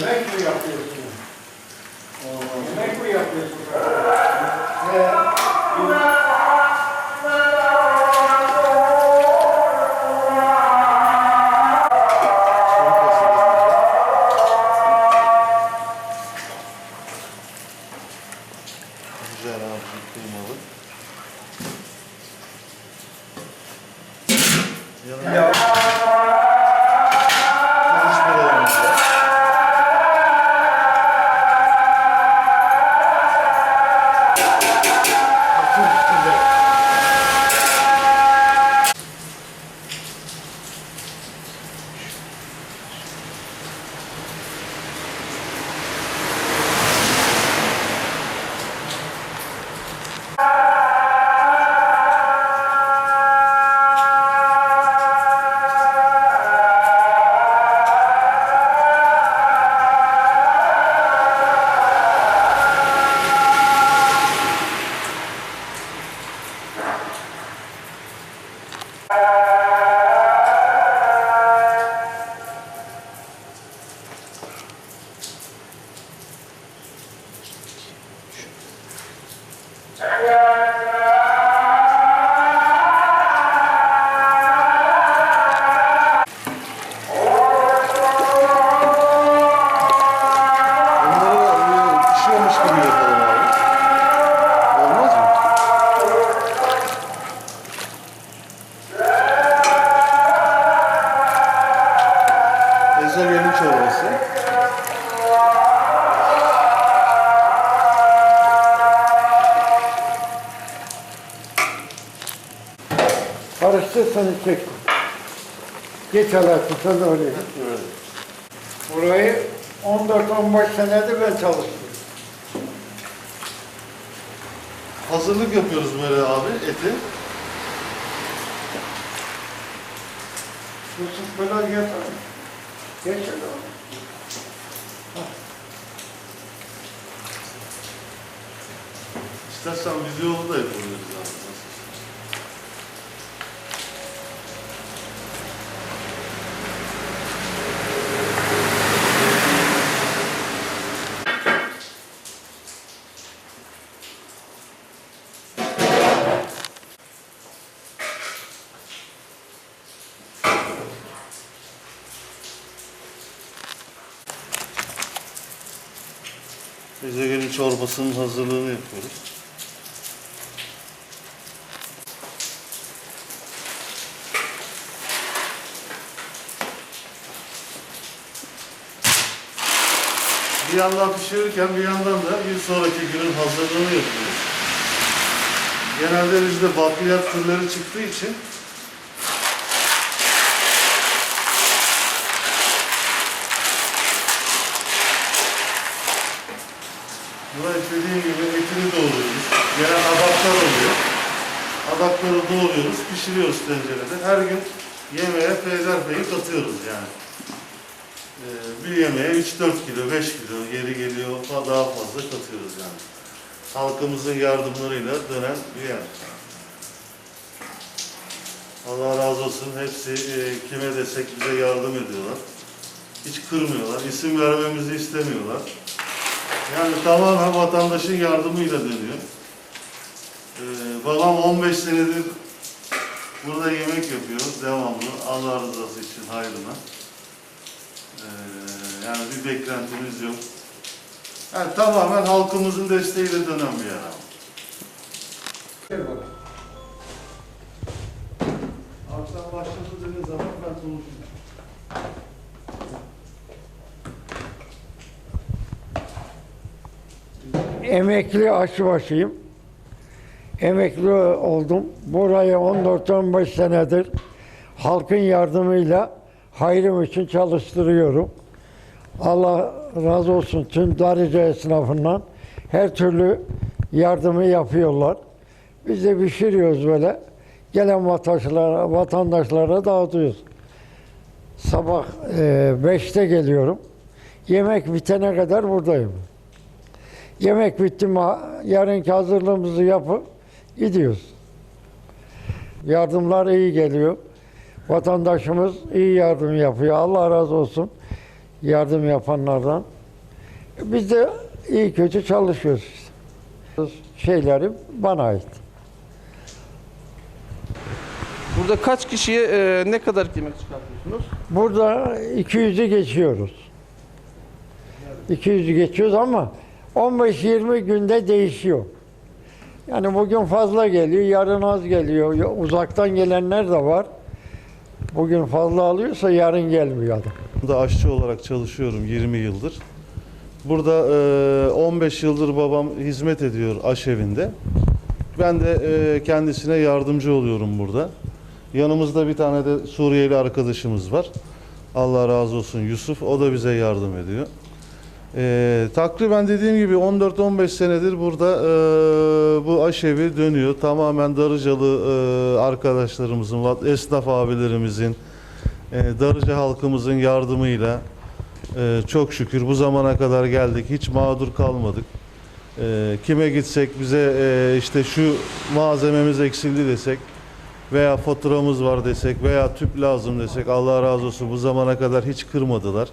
make me a person. Make me a person. Ezogelin çorbası. Karıştır seni çek. Geç Alaaddin sen oraya git. Burayı 14-15 senedir ben çalıştım. Hazırlık yapıyoruz böyle abi eti. Yusuf böyle geç. Geç İstersen videolu da yapabiliriz abi. Çorbasının hazırlığını yapıyoruz. Bir yandan pişirirken bir yandan da bir sonraki günün hazırlığını yapıyoruz. Genelde bizde bakliyat türleri çıktığı için Buraya dediğim gibi etini doğruyoruz. Gelen adaptar oluyor. Adaptarı doğruyoruz, pişiriyoruz tencerede. Her gün yemeğe peyderpeyi katıyoruz yani. Ee, bir yemeğe 3-4 kilo, 5 kilo yeri geliyor daha fazla katıyoruz yani. Halkımızın yardımlarıyla dönen bir yer. Allah razı olsun. Hepsi e, kime desek bize yardım ediyorlar. Hiç kırmıyorlar. İsim vermemizi istemiyorlar. Yani tamamen vatandaşın yardımıyla dönüyor. Ee, babam 15 senedir burada yemek yapıyor devamlı. Allah rızası için hayrına. Ee, yani bir beklentimiz yok. Yani tamamen halkımızın desteğiyle dönen bir yer ama. Akşam başladı dediğiniz zaman ben konuşacağım. Emekli aşçıbaşıyım. Emekli oldum. Burayı 14-15 senedir halkın yardımıyla hayrım için çalıştırıyorum. Allah razı olsun tüm Darıca esnafından her türlü yardımı yapıyorlar. Biz de pişiriyoruz böyle. Gelen vatandaşlara, vatandaşlara dağıtıyoruz. Sabah 5'te geliyorum. Yemek bitene kadar buradayım. Yemek bitti mi yarınki hazırlığımızı yapıp gidiyoruz. Yardımlar iyi geliyor. Vatandaşımız iyi yardım yapıyor. Allah razı olsun yardım yapanlardan. Biz de iyi kötü çalışıyoruz işte. Şeyleri bana ait. Burada kaç kişiye e, ne kadar yemek çıkartıyorsunuz? Burada 200'ü geçiyoruz. 200'ü geçiyoruz ama 15-20 günde değişiyor. Yani bugün fazla geliyor, yarın az geliyor. Uzaktan gelenler de var. Bugün fazla alıyorsa yarın gelmiyor adam. Burada aşçı olarak çalışıyorum 20 yıldır. Burada e, 15 yıldır babam hizmet ediyor aşevinde. Ben de e, kendisine yardımcı oluyorum burada. Yanımızda bir tane de Suriyeli arkadaşımız var. Allah razı olsun Yusuf. O da bize yardım ediyor. E, takriben dediğim gibi 14-15 senedir burada e, bu aşevi dönüyor. Tamamen Darıcalı e, arkadaşlarımızın, esnaf abilerimizin, e, Darıca halkımızın yardımıyla e, çok şükür bu zamana kadar geldik. Hiç mağdur kalmadık. E, kime gitsek bize e, işte şu malzememiz eksildi desek veya faturamız var desek veya tüp lazım desek Allah razı olsun bu zamana kadar hiç kırmadılar.